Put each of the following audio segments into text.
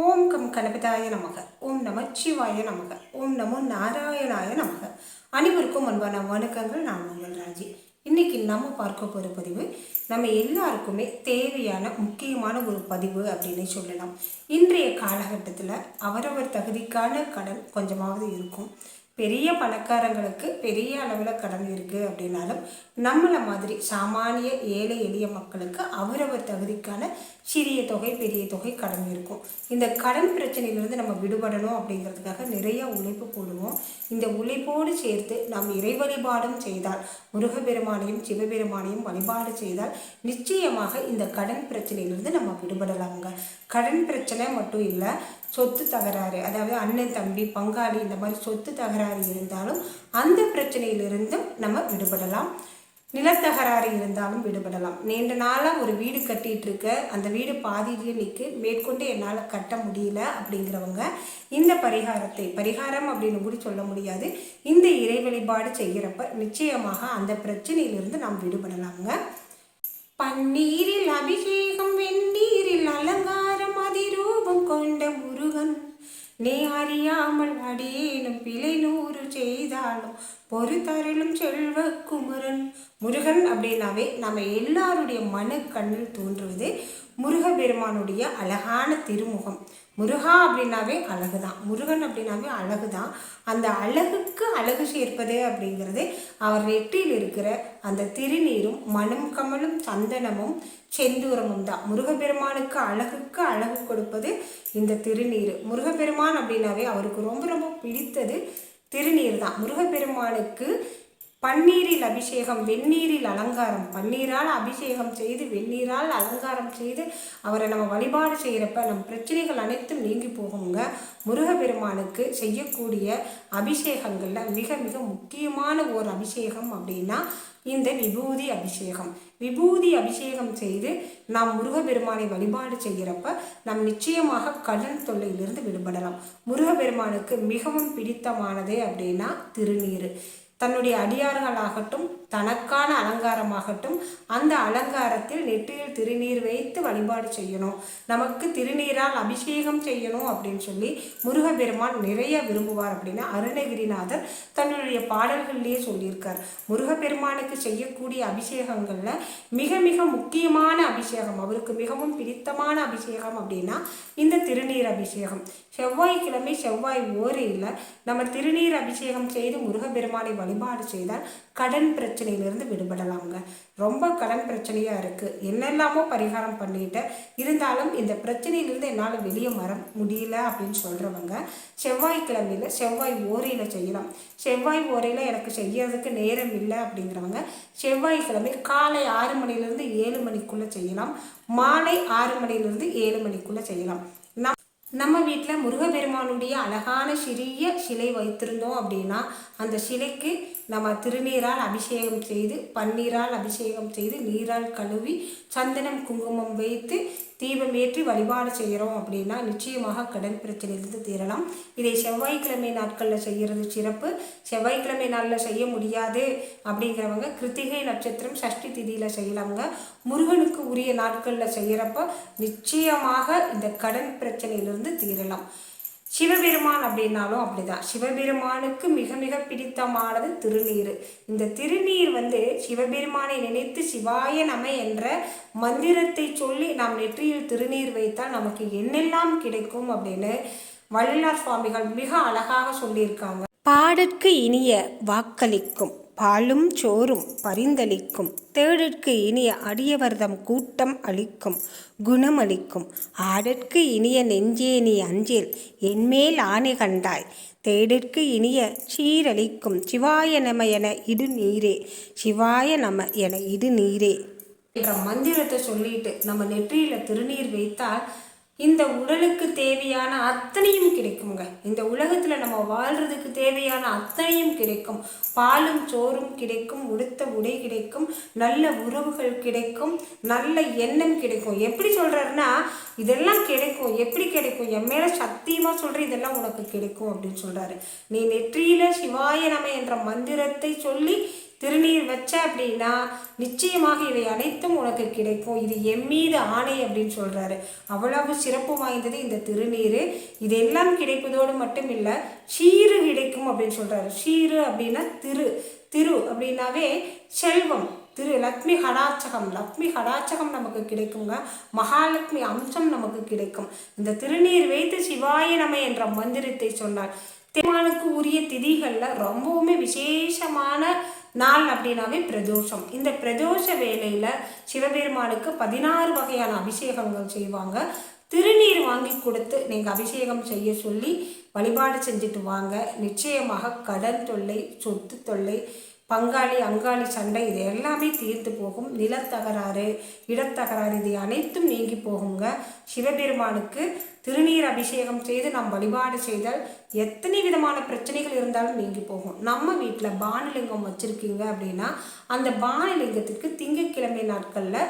ஓம் come கணபதாய நமக. ஓம் நமச்சிவாய சிவாய நமக. ஓம் நமோ நாராயணாய நமக. அனைவருக்கும் அன்பான வணக்கங்கள். நான் உங்கள் ராஜி. இன்னைக்கு நம்ம பார்க்க போகிற பதிவு நம்ம எல்லாருக்குமே தேவையான முக்கியமான ஒரு பதிவு அப்படின்னு சொல்லலாம். இன்றைய காலகட்டத்தில் அவரவர் தகுதிக்கான கடன் கொஞ்சமாவது இருக்கும். பெரிய பணக்காரங்களுக்கு பெரிய அளவில் கடன் இருக்குது அப்படின்னாலும் நம்மளை மாதிரி சாமானிய ஏழை எளிய மக்களுக்கு அவரவர் தகுதிக்கான சிறிய தொகை பெரிய தொகை கடன் இருக்கும். இந்த கடன் பிரச்சனையிலிருந்து நம்ம விடுபடணும் அப்படிங்கிறதுக்காக நிறைய உழைப்பு போடுவோம். இந்த உழைப்போடு சேர்த்து நாம் இறை வழிபாடும் செய்தால் முருகப்பெருமானையும் சிவபெருமானையும் வழிபாடு செய்தால் நிச்சயமாக இந்த கடன் பிரச்சனையிலிருந்து நம்ம விடுபடலாங்க கடன் பிரச்சனை மட்டும் இல்லை சொத்து தகராறு அதாவது அண்ணன் தம்பி பங்காளி இந்த மாதிரி சொத்து தகராறு இருந்தாலும் அந்த பிரச்சனையிலிருந்தும் நம்ம விடுபடலாம். நிலத்தகராறு இருந்தாலும் விடுபடலாம். நீண்ட நாளாக ஒரு வீடு கட்டிகிட்டு இருக்க அந்த வீடு பாதியிலேயே நிற்கு மேற்கொண்டு என்னால் கட்ட முடியல அப்படிங்கிறவங்க இந்த பரிகாரத்தை பரிகாரம் அப்படின்னு கூட சொல்ல முடியாது. இந்த இறை வழிபாடு செய்கிறப்ப நிச்சயமாக அந்த பிரச்சனையிலிருந்து நாம் விடுபடலாங்க பன்னீரில் அபிஷேகம் வெந்நீரில் அலங்காரம் அதிரூபம் கொண்ட நீ அறியாமல் அடியேனும் பிழை நூறு செய்தாலும் பொறுத்தருளும் செல்வ குமரன். முருகன் அப்படின்னாவே நம்ம எல்லாருடைய மன கண்ணில் தோன்றுவது முருகபெருமானுடைய அழகான திருமுகம். முருகா அப்படின்னாவே அழகு தான் முருகன் அப்படின்னாவே அழகு தான் அந்த அழகுக்கு அழகு சேர்ப்பது அப்படிங்கிறது அவர் நெற்றியில் இருக்கிற அந்த திருநீரும் மனம் கமலும் சந்தனமும் செந்தூரமும் தான். முருகப்பெருமானுக்கு அழகுக்கு அழகு கொடுப்பது இந்த திருநீர். முருகப்பெருமான் அப்படின்னாவே அவருக்கு ரொம்ப ரொம்ப பிடித்தது திருநீர் தான். முருகப்பெருமானுக்கு பன்னீரில் அபிஷேகம் வெந்நீரில் அலங்காரம். பன்னீரால் அபிஷேகம் செய்து வெந்நீரால் அலங்காரம் செய்து அவரை நம்ம வழிபாடு செய்கிறப்ப நம் பிரச்சனைகள் அனைத்தும் நீங்கி போகுங்க. முருகப்பெருமானுக்கு செய்யக்கூடிய அபிஷேகங்களில் மிக மிக முக்கியமான ஒரு அபிஷேகம் அப்படின்னா இந்த விபூதி அபிஷேகம். விபூதி அபிஷேகம் செய்து நாம் முருகப்பெருமானை வழிபாடு செய்கிறப்ப நாம் நிச்சயமாக கடன் தொல்லையிலிருந்து விடுபடலாம். முருகப்பெருமானுக்கு மிகவும் பிடித்தமானதே அப்படின்னா திருநீர். தன்னுடைய அடியார்களாகட்டும் தனக்கான அலங்காரமாகட்டும் அந்த அலங்காரத்தில் நெற்றியில் திருநீர் வைத்து வழிபாடு செய்யணும். நமக்கு திருநீரால் அபிஷேகம் செய்யணும் அப்படின்னு சொல்லி முருகப்பெருமான் நிறைய விரும்புவார் அப்படின்னா அருணகிரிநாதர் தன்னுடைய பாடல்கள்லேயே சொல்லியிருக்கார். முருகப்பெருமானுக்கு செய்யக்கூடிய அபிஷேகங்களில் மிக மிக முக்கியமான அபிஷேகம் அவருக்கு மிகவும் பிடித்தமான அபிஷேகம் அப்படின்னா இந்த திருநீர் அபிஷேகம். செவ்வாய்க்கிழமை செவ்வாய் ஓரையில் நம்ம திருநீர் அபிஷேகம் செய்து முருகப்பெருமானை வழிபாடு செய்தால் கடன் பிரச்சனையிலிருந்து விடுபடலாங்க ரொம்ப கடன் பிரச்சனையாக இருக்குது என்னெல்லாமோ பரிகாரம் பண்ணிட்டேன் இருந்தாலும் இந்த பிரச்சனையிலிருந்து என்னால் வெளியே வர முடியல அப்படின்னு சொல்கிறவங்க செவ்வாய்க்கிழமையில் செவ்வாய் ஓரையில் செய்யலாம். செவ்வாய் ஓரையில் எனக்கு செய்யறதுக்கு நேரம் இல்லை அப்படிங்கிறவங்க செவ்வாய்க்கிழமை காலை ஆறு மணிலேருந்து ஏழு மணிக்குள்ளே செய்யலாம். மாலை ஆறு மணிலேருந்து ஏழு மணிக்குள்ளே செய்யலாம். நம் நம்ம வீட்டில் முருகப்பெருமானுடைய அழகான சிறிய சிலை வைத்திருந்தோம் அப்படின்னா அந்த சிலைக்கு நம்ம திருநீரால் அபிஷேகம் செய்து பன்னீரால் அபிஷேகம் செய்து நீரால் கழுவி சந்தனம் குங்குமம் வைத்து தீபம் ஏற்றி வழிபாடு செய்கிறோம் அப்படின்னா நிச்சயமாக கடன் பிரச்சனையிலிருந்து தீரலாம். இதை செவ்வாய்க்கிழமை நாட்களில் செய்கிறது சிறப்பு. செவ்வாய்க்கிழமை நாளில் செய்ய முடியாது அப்படிங்கிறவங்க கிருத்திகை நட்சத்திரம் சஷ்டி திதியில் செய்யலாங்க முருகனுக்கு உரிய நாட்களில் செய்கிறப்ப நிச்சயமாக இந்த கடன் பிரச்சனையிலிருந்து தீரலாம். சிவபெருமான் அப்படின்னாலும் அப்படிதான். சிவபெருமானுக்கு மிக மிக பிடித்தமானது திருநீர். இந்த திருநீர் வந்து சிவபெருமானை நினைத்து சிவாய நம என்ற மந்திரத்தை சொல்லி நாம் நெற்றியில் திருநீர் வைத்தால் நமக்கு என்னெல்லாம் கிடைக்கும் அப்படின்னு வள்ளலார் சுவாமிகள் மிக அழகாக சொல்லியிருக்காங்க. பாடற்கு இனிய வாக்களிக்கும். பாலும் சோறும் பரிந்தளிக்கும். தேடிற்கு இனிய அடியவர்தம் கூட்டம் அளிக்கும் குணம் அளிக்கும் ஆடற்கு இனிய நெஞ்சே நீ அஞ்சேல் என்மேல் ஆணை கண்டாய். தேடிற்கு இனிய சீரளிக்கும் சிவாய நம என இடு நீரே. சிவாய நம என இடு நீரே. என்ற மந்திரத்தை சொல்லிட்டு நம்ம நெற்றியில் திருநீர் வைத்தால் இந்த உடலுக்கு தேவையான அத்தனையும் கிடைக்குங்க. இந்த உலகத்தில் நம்ம வாழ்கிறதுக்கு தேவையான அத்தனையும் கிடைக்கும். பாலும் சோறும் கிடைக்கும் உடுத்த உடை கிடைக்கும் நல்ல உறவுகள் கிடைக்கும் நல்ல எண்ணம் கிடைக்கும். எப்படி சொல்கிறாருன்னா இதெல்லாம் கிடைக்கும் எப்படி கிடைக்கும்? என் மேலே சத்தியமாக சொல்கிற இதெல்லாம் உனக்கு கிடைக்கும் அப்படின்னு சொல்கிறாரு நீ நெற்றியில் சிவாய நம என்ற மந்திரத்தை சொல்லி திருநீர் வச்ச அப்படின்னா நிச்சயமாக இவை அனைத்தும் உனக்கு கிடைக்கும். இது எம் மீது ஆணை அப்படின்னு சொல்கிறாரு அவ்வளவு சிறப்பு வாய்ந்தது இந்த திருநீர். இதெல்லாம் கிடைப்பதோடு மட்டும் இல்லை சீரு கிடைக்கும் அப்படின்னு சொல்கிறாரு சீரு அப்படின்னா திரு திரு அப்படின்னாவே செல்வம். திரு லக்ஷ்மி ஹடாச்சகம் லக்ஷ்மி ஹடாச்சகம் நமக்கு கிடைக்குங்க. மகாலட்சுமி அம்சம் நமக்கு கிடைக்கும். இந்த திருநீர் வைத்து சிவாய நம என்ற மந்திரத்தை சொன்னார். திருமாலுக்கு உரிய திதிகளில் ரொம்பவுமே விசேஷமான நாள் அப்படின்னாவே பிரதோஷம். இந்த பிரதோஷ வேலையில் சிவபெருமானுக்கு பதினாறு வகையான அபிஷேகங்கள் செய்வாங்க. திருநீர் வாங்கி கொடுத்து நீங்கள் அபிஷேகம் செய்ய சொல்லி வழிபாடு செஞ்சுட்டு வாங்க. நிச்சயமாக கடன் தொல்லை சொத்து தொல்லை பங்காளி அங்காளி சண்டை இது எல்லாமே தீர்த்து போகும். நிலத்தகராறு இடத்தகராறு இது அனைத்தும் நீங்கி போகுங்க. சிவபெருமானுக்கு திருநீர் அபிஷேகம் செய்து நாம் வழிபாடு செய்தால் எத்தனை விதமான பிரச்சனைகள் இருந்தாலும் நீங்கி போகும். நம்ம வீட்டில் பானலிங்கம் வச்சுருக்கீங்க அப்படின்னா அந்த பானலிங்கத்துக்கு திங்கட்கிழமை நாட்களில்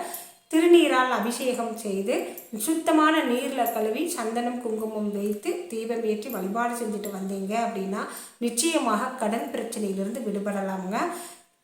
திருநீரால் அபிஷேகம் செய்து சுத்தமான நீரில் கழுவி சந்தனம் குங்குமம் வைத்து தீபம் ஏற்றி வழிபாடு செஞ்சுட்டு வந்தீங்க அப்படின்னா நிச்சயமாக கடன் பிரச்சனையிலிருந்து விடுபடலாமுங்க.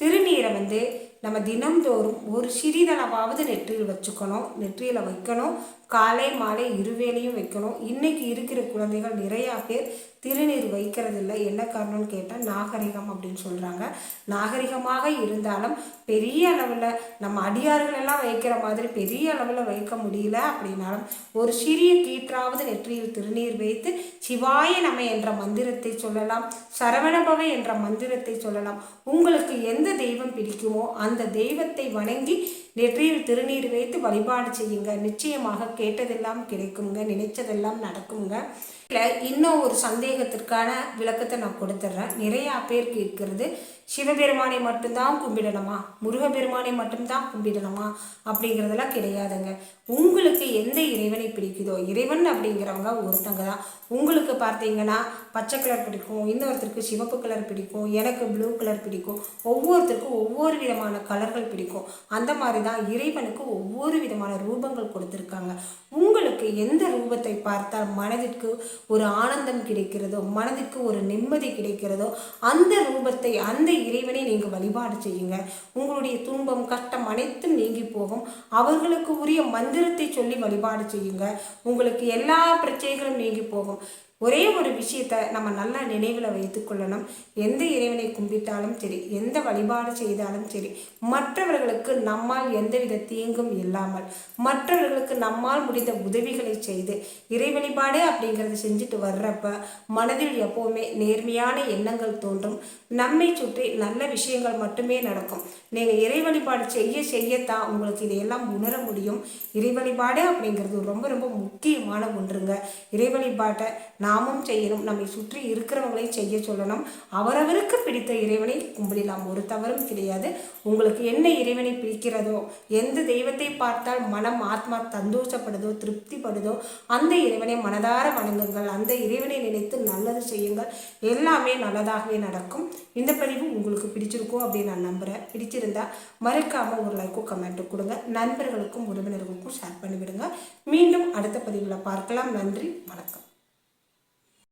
திருநீரை வந்து நம்ம தினம்தோறும் ஒரு சிறிதளவாவது நெற்றியில் வச்சுக்கணும். நெற்றியில் வைக்கணும். காலை மாலை இருவேளையும் வைக்கணும். இன்றைக்கி இருக்கிற குழந்தைகள் நிறையா பேர் திருநீர் வைக்கிறதில்ல. என்ன காரணம்னு கேட்டால் நாகரிகம் அப்படின்னு சொல்கிறாங்க நாகரிகமாக இருந்தாலும் பெரிய அளவில் நம்ம அடியார்கள் எல்லாம் வைக்கிற மாதிரி பெரிய அளவில் வைக்க முடியல அப்படின்னாலும் ஒரு சிறிய கீற்றாவது நெற்றியில் திருநீர் வைத்து சிவாய நம என்ற மந்திரத்தை சொல்லலாம் சரவணபவ என்ற மந்திரத்தை சொல்லலாம். உங்களுக்கு எந்த தெய்வம் பிடிக்குமோ அந்த தெய்வத்தை வணங்கி நெற்றியில் திருநீர் வைத்து வழிபாடு செய்யுங்க. நிச்சயமாக கேட்டதெல்லாம் கிடைக்குங்க நினைச்சதெல்லாம் நடக்குங்க. இன்னும் ஒரு சந்தேகத்திற்கான விளக்கத்தை நான் கொடுத்துட்றேன் நிறையா பேருக்கு இருக்கிறது. சிவபெருமானை மட்டும்தான் கும்பிடணுமா? முருகப்பெருமானை மட்டும்தான் கும்பிடணுமா? அப்படிங்கிறதெல்லாம் கிடையாதுங்க. உங்களுக்கு எந்த இறைவனை பிடிக்குதோ இறைவன் அப்படிங்கிறவங்க ஒருத்தங்க தான். உங்களுக்கு பார்த்தீங்கன்னா பச்சை கலர் பிடிக்கும் இன்னொருத்தருக்கு சிவப்பு கலர் பிடிக்கும் எனக்கு ப்ளூ கலர் பிடிக்கும். ஒவ்வொருத்தருக்கும் ஒவ்வொரு விதமான கலர்கள் பிடிக்கும். அந்த மாதிரி தான் இறைவனுக்கு ஒவ்வொரு விதமான ரூபங்கள் கொடுத்துருக்காங்க. உங்களுக்கு எந்த ரூபத்தை பார்த்தால் மனதிற்கு ஒரு ஆனந்தம் கிடைக்கிறதோ மனதிற்கு ஒரு நிம்மதி கிடைக்கிறதோ அந்த ரூபத்தை அந்த இறைவனை நீங்கள் வழிபாடு செய்யுங்க. உங்களுடைய துன்பம் கஷ்டம் அனைத்தும் நீங்கி போகும். அவர்களுக்கு உரிய மந்திரத்தை சொல்லி வழிபாடு செய்யுங்க. உங்களுக்கு எல்லா பிரச்சனைகளும் நீங்கி போகும். ஒரே ஒரு விஷயத்தை நம்ம நல்லா நினைவில் வைத்துக்கொள்ளணும் எந்த இறைவனை கும்பிட்டாலும் சரி எந்த வழிபாடு செய்தாலும் சரி மற்றவர்களுக்கு நம்மால் எந்தவித தீங்கும் இல்லாமல் மற்றவர்களுக்கு நம்மால் முடிந்த உதவிகளை செய்து இறை வழிபாடு அப்படிங்கிறத செஞ்சுட்டு வர்றப்ப மனதில் எப்போவுமே நேர்மையான எண்ணங்கள் தோன்றும். நம்மை சுற்றி நல்ல விஷயங்கள் மட்டுமே நடக்கும். நீங்கள் இறை வழிபாடு செய்ய செய்யத்தான் உங்களுக்கு இதையெல்லாம் உணர முடியும். இறை வழிபாடு அப்படிங்கிறது ரொம்ப ரொம்ப முக்கியமான ஒன்றுங்க. இறை வழிபாட்டை நாமும் செய்யணும். நம்மை சுற்றி இருக்கிறவங்களையும் செய்ய சொல்லணும். அவரவருக்கு பிடித்த இறைவனை கும்பிடலாம். ஒரு தவறும் கிடையாது. உங்களுக்கு என்ன இறைவனை பிடிக்கிறதோ எந்த தெய்வத்தை பார்த்தால் மனம் ஆத்மா சந்தோஷப்படுதோ திருப்திப்படுதோ அந்த இறைவனை மனதார வணங்குங்கள். அந்த இறைவனை நினைத்து நல்லது செய்யுங்கள். எல்லாமே நல்லதாகவே நடக்கும். இந்த பதிவு உங்களுக்கு பிடிச்சிருக்கும் அப்படின்னு நான் நம்புகிறேன் பிடிச்சிருந்தா மறக்காமல் ஒரு லைக்கும் கமெண்ட்டும் கொடுங்க. நண்பர்களுக்கும் உறவினர்களுக்கும் ஷேர் பண்ணிவிடுங்க. மீண்டும் அடுத்த பதிவில் பார்க்கலாம். நன்றி. வணக்கம்.